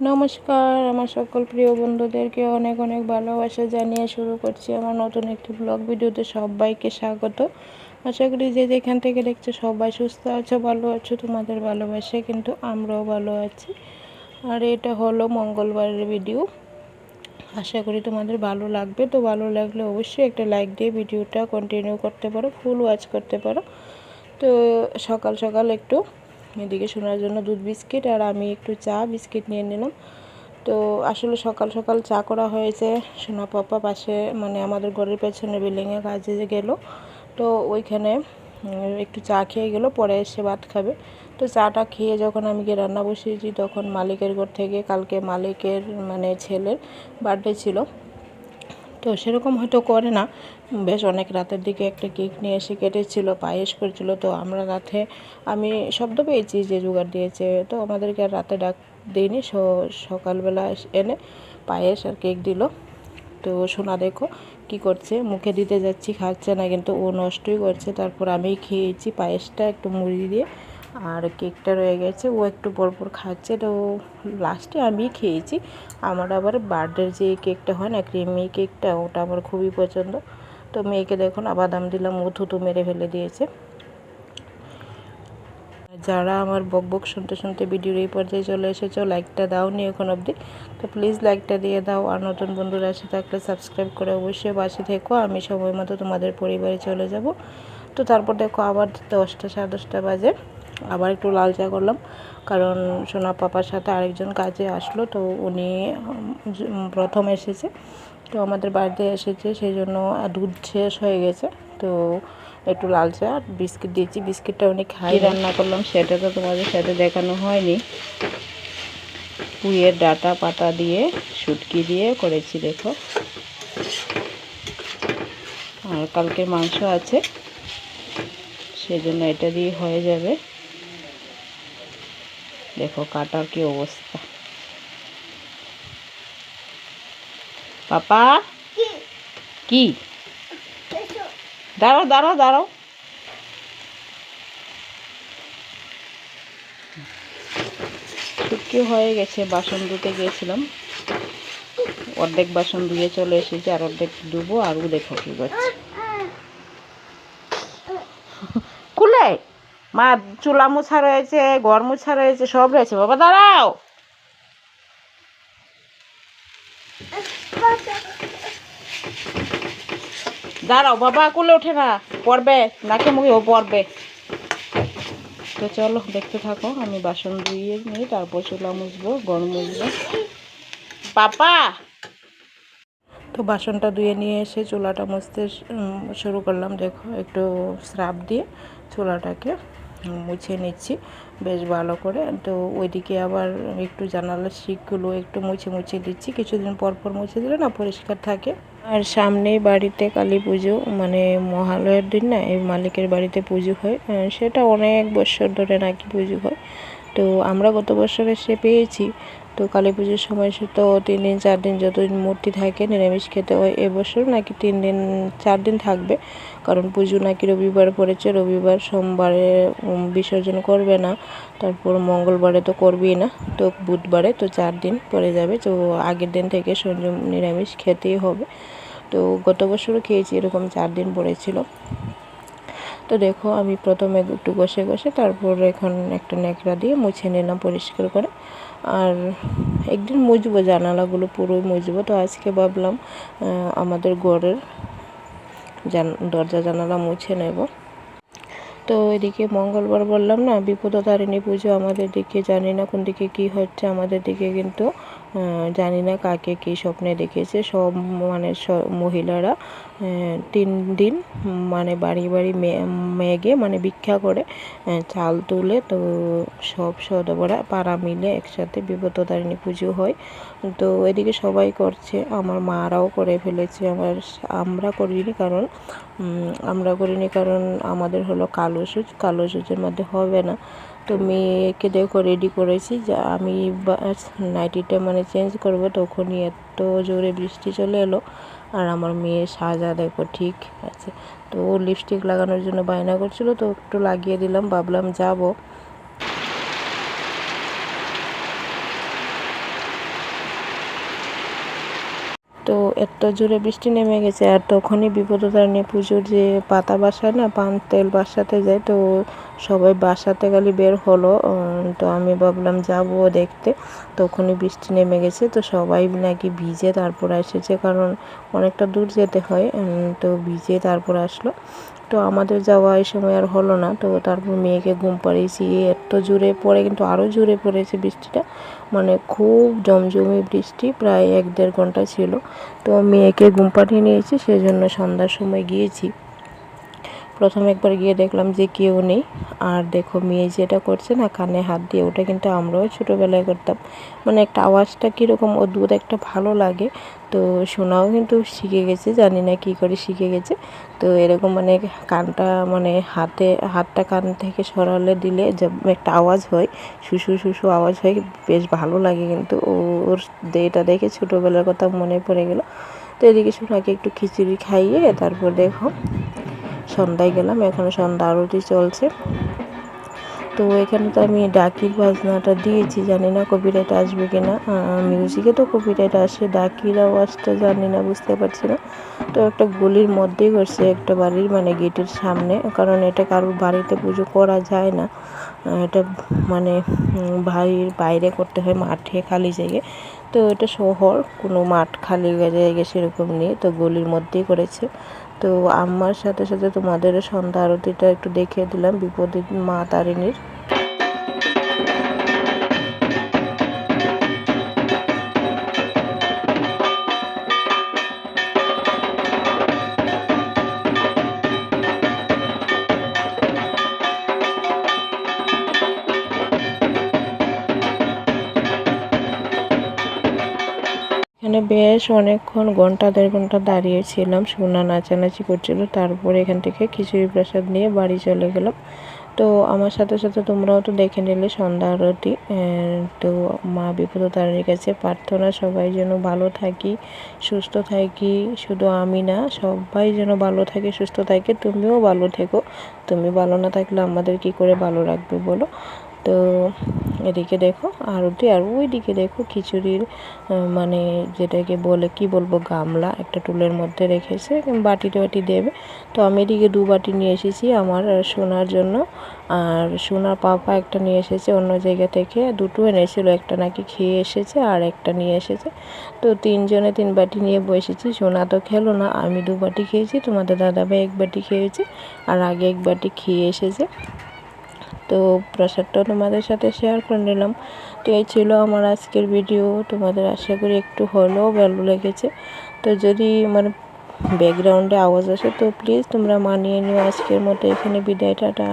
নমস্কার, আমার সকল প্রিয় বন্ধুদেরকে অনেক অনেক ভালোবাসা জানিয়ে শুরু করছি আমার নতুন একটি ব্লগ ভিডিওতে সবাইকে স্বাগত। আশা করি যে যেখান থেকে দেখছ সবাই সুস্থ আছো, ভালো আছো, তোমাদের ভালোবাসে কিন্তু আমরাও ভালো আছি। আর এটা হলো মঙ্গলবারের ভিডিও আশা করি তোমাদের ভালো লাগবে। তো ভালো লাগলে অবশ্যই একটা লাইক দিয়ে ভিডিওটা কন্টিনিউ করতে পারো ফুল ওয়াচ করতে পারো। তো সকাল সকাল একটু এদিকে শোনার জন্য দুধ বিস্কিট আর আমি একটু চা বিস্কিট নিয়ে নিলাম। তো আসলে সকাল সকাল চা করা হয়েছে। সোনা পাপা পাশে মানে আমাদের ঘরের পেছনে বিল্ডিংয়ে কাজে যে গেলো, তো ওইখানে একটু চা খেয়ে গেল, পরে এসে ভাত খাবে। তো চাটা খেয়ে যখন আমি গিয়ে রান্না বসিয়েছি, তখন মালিকের ঘর থেকে কালকে মালিকের মানে ছেলের বার্থডে ছিল। তো সেরকম হয়তো করে না। বেশ অনেক রাতের দিকে একটা কেক নিয়ে এসে কেটেছিল, পায়েস করেছিল। তো আমরা রাতে, আমি শব্দ পেয়েছি যে জোগাড় দিয়েছে। তো আমাদেরকে আর রাতে ডাক দিইনি সকালবেলা এনে পায়েস আর কেক দিল। তো সোনা দেখো কি করছে, মুখে দিতে যাচ্ছি, খাচ্ছে না, কিন্তু ও নষ্টই করছে। তারপর আমি খেয়েছি পায়েসটা একটু মুড়ি দিয়ে। আর কেকটা রয়ে গেছে, ও একটু পর পর খাচ্ছে তো লাস্টে আমি খেয়েছি। আমার আবার বার্থডের যে কেকটা হয় না ক্রিমি কেকটা, ওটা আমার খুবই পছন্দ। তো মেয়েকে দেখুন বাদাম দিলাম, ও থুতু মেরে ফেলে দিয়েছে। যারা আমার বক বক শুনতে শুনতে ভিডিওর এই পর্যায়ে চলে এসেছ লাইকটা দাও নি এখন অবধি। তো প্লিজ লাইকটা দিয়ে দাও, আর নতুন বন্ধুরা এসে থাকলে সাবস্ক্রাইব করে অবশ্যই বাসে থেকো। আমি সময় মতো তোমাদের পরিবারে চলে যাব। তো তারপর দেখো, আবার দশটা সাড়ে দশটা বাজে। আবার একটু লাল চা করলাম। কারণ সোনা পাপার সাথে আরেকজন কাজে আসলো তো উনি প্রথম এসেছে। তো আমাদের বাড়িতে এসেছে সেই জন্য দুধ শেষ হয়ে গেছে। তো একটু লাল চা বিস্কিট দিয়েছি। বিস্কিটটা উনি খাই রান্না করলাম সেটা তো তোমাদের সাথে দেখানো হয়নি। পুঁয়ের ডাটা পাতা দিয়ে শুটকি দিয়ে করেছি দেখো। আর কালকের মাংস আছে সেজন্য এটা দিয়ে হয়ে যাবে। দেখো কাটার কি অবস্থা। পাপা? কি? দাঁড়াও দাঁড়াও দাঁড়াও। শুটকি হয়ে গেছে বাসন ধুতে গিয়েছিলাম। অর্ধেক বাসন ধুয়ে চলে এসেছি আর অর্ধেক ধুবো আরও দেখো কি করছে খুলে মা, চুলা মোছা রয়েছে, ঘর মোছা রয়েছে, সব রয়েছে। বাবা, দাঁড়াও। দাঁড়াও, বাবা, কুলে ওঠে না, পড়বে, নাকে মুখে ও পড়বে। তো চলো, দেখতে থাকো, আমি বাসন ধুইয়ে নিই তারপর চুলা মুছবো গরম মুছবো। পাপা! তো বাসনটা ধুয়ে নিয়ে এসে চুলাটা মুছতে শুরু করলাম। দেখো, একটু স্রাব দিয়ে চুলাটাকে মুছে নিচ্ছি বেশ ভালো করে। তো ওইদিকে আবার একটু জানালার শিকগুলো একটু মুছে মুছে দিচ্ছি। কিছুদিন পর পর মুছে দিলে না পরিষ্কার থাকে। আর সামনেই বাড়িতে কালী পুজো মানে মহালয়ের দিন না, এই মালিকের বাড়িতে পুজো হয়। সেটা অনেক বছর ধরে নাকি পুজো হয়। তো আমরা গত বছরে সে পেয়েছি। তো কালী পুজোর সময় সে তো তিন দিন, চার দিন যতদিন মূর্তি থাকে, নিরামিষ খেতে হয় এবছর নাকি তিন দিন, চার দিন থাকবে। কারণ পুজো নাকি রবিবার পড়েছে, রবিবার সোমবারে বিসর্জন করবে না, তারপর মঙ্গলবারে তো করবেই না, তো বুধবারে তো চার দিন পরে যাবে, তো আগের দিন থেকে সংযম নিরামিষ খেতেই হবে। তো গত বছরও খেয়েছি, এরকম চার দিন পড়েছিল। তো দেখো আমি প্রথমে একটু ঘষে ঘষে তারপর এখন একটা ন্যাকড়া দিয়ে মুছে নিলাম পরিষ্কার করে। আর একদিন মুছবো, জানালাগুলো পুরোই মুছবো। তো আজকে ভাবলাম আমাদের ঘরের জান, দরজা, জানালা মুছে নেব। তো এদিকে মঙ্গলবার বললাম না বিপদতারিণী পুজো আমাদের দিকে জানি না কোন দিকে কি হচ্ছে, আমাদের দিকে কিন্তু জানি না কাকে কী স্বপ্নে দেখেছে। সব মানে মহিলারা তিন দিন মানে বাড়ি বাড়ি মেঘে মানে ভিক্ষা করে চাল তুলে তো সব সদবরা পাড়া মিলে একসাথে বিপদতারিণী পুজো হয়। তো এদিকে সবাই করছে, আমার মারাও করে ফেলেছে আমার আমরা করিনি কারণ আমরা করিনি কারণ আমাদের হলো কালো সুচ, কালো সুচের মধ্যে হবে না। তো মেয়েকে দেখো রেডি করেছি। যে আমি নাইটিটা মানে চেঞ্জ করব তখনই এত জোরে বৃষ্টি চলে এলো। আর আমার মেয়ে সাজা দেখো ঠিক আছে। তো লিপস্টিক লাগানোর জন্য বায়না করছিল তো একটু লাগিয়ে দিলাম। ভাবলাম যাব তো এত জোরে বৃষ্টি নেমে গেছে আর তখনই বিপদতারিণী পুজোর যে পাতা বাসায় না, পান তেল বাসাতে যায়, তো সবাই বাসাতে গেলে বের হলো। তো আমি ভাবলাম যাব দেখতে। তখনই বৃষ্টি নেমে গেছে, তো সবাই নাকি ভিজে তারপর এসেছে, কারণ অনেকটা দূর যেতে হয়। তো ভিজে তারপর আসলো। তো আমাদের যাওয়া এই সময় আর হলো না। তো তারপর মেয়েকে ঘুম পাড়িয়েছি। এত জোরে পড়ে, কিন্তু আরও জোরে পড়েছে বৃষ্টিটা। মানে খুব জমজমি বৃষ্টি, প্রায় এক দেড় ঘণ্টা ছিল। তো মেয়েকে ঘুম পাঠিয়ে নিয়েছি, সেজন্য সন্ধ্যার সময় গিয়েছি। প্রথম একবার গিয়ে দেখলাম যে কেউ নেই। আর দেখো, মেয়ে যেটা করছে না, কানে হাত দিয়ে, ওটা কিন্তু আমরাও ছোটোবেলায় করতাম। মানে একটা আওয়াজটা কীরকম অদ্ভুত, একটা ভালো লাগে। তো শোনাও কিন্তু শিখে গেছে, জানি না কী করে শিখে গেছে। তো এরকম মানে কানটা মানে হাতে, হাতটা কান থেকে সরালে দিলে একটা আওয়াজ হয় শুশু শুশু আওয়াজ হয়, বেশ ভালো লাগে কিন্তু। ওর এটা দেখে ছোটোবেলার কথা মনে পড়ে গেল। তো এদিকে সোনাকে একটু খিচুড়ি খাইয়ে তারপর দেখো সন্ধ্যায় গেলাম এখনও সন্ধ্যা আরতি চলছে। তো এখানে তো আমি ডাকির বাজনাটা দিয়েছি, জানি না কপিরাইট আসবে কি না মিউজিকে তো কপিরাইট আসে ডাকির আওয়াজটা জানি না, বুঝতে পারছি না। তো একটা গলির মধ্যেই করছে একটা বাড়ির মানে গেটের সামনে, কারণ এটা কারোর বাড়িতে পুজো করা যায় না। এটা মানে বাড়ির বাইরে করতে হয়, মাঠে, খালি জায়গায়। তো এটা শহর, কোনো মাঠ খালি জায়গা সেরকম নেই, তো গলির মধ্যেই করেছে। তো আম্মার সাথে সাথে তোমাদেরও সন্ধ্যা আরতিটা একটু দেখিয়ে দিলাম বিপদী মা তারিণীর। বেশ অনেকক্ষণ ঘণ্টা, দেড় ঘণ্টা দাঁড়িয়েছিলাম। সোনা নাচানাচি করছিল। তারপরে এখান থেকে খিচুড়ি প্রসাদ নিয়ে বাড়ি চলে গেলাম। তো আমার সাথে সাথে তোমরাও তো দেখে নিলে সন্ধ্যা আরতি। তো মা বিপদ তারিণীর কাছে প্রার্থনা, সবাই যেন ভালো থাকি, সুস্থ থাকি। শুধু আমি না, সবাই যেন ভালো থাকে, সুস্থ থাকে। তুমিও ভালো থেকো। তুমি ভালো না থাকলে আমাদের কি করে ভালো রাখবে বলো? তো এদিকে দেখো আরতি, আর ওই দিকে দেখো খিচুড়ির মানে যেটাকে বলে, কি বলব, গামলা একটা টুলের মধ্যে রেখেছে বাটি টাটি দেবে। তো আমি এদিকে দু বাটি নিয়ে এসেছি আমার সোনার জন্য। আর সোনার পাপা একটা নিয়ে এসেছে অন্য জায়গা থেকে, দুটো এনেছিল, একটা নাকি খেয়ে এসেছে আর একটা নিয়ে এসেছে। তো তিনজনে তিন বাটি নিয়ে বসেছি, সোনা তো খেলো না, আমি দু বাটি খেয়েছি, তোমাদের দাদাভাই এক বাটি খেয়েছি, আর আগে এক বাটি খেয়ে এসেছে। তো প্রসাদটাও তোমাদের সাথে শেয়ার করে নিলাম। তো এই ছিল আমার আজকের ভিডিও তোমাদের আশা করি একটু হলেও ভালো লেগেছে। তো যদি আমার ব্যাকগ্রাউন্ডে আওয়াজ আসে, তো প্লিজ তোমরা মানিয়ে নিও। আজকের মতো এখানে বিদায়টা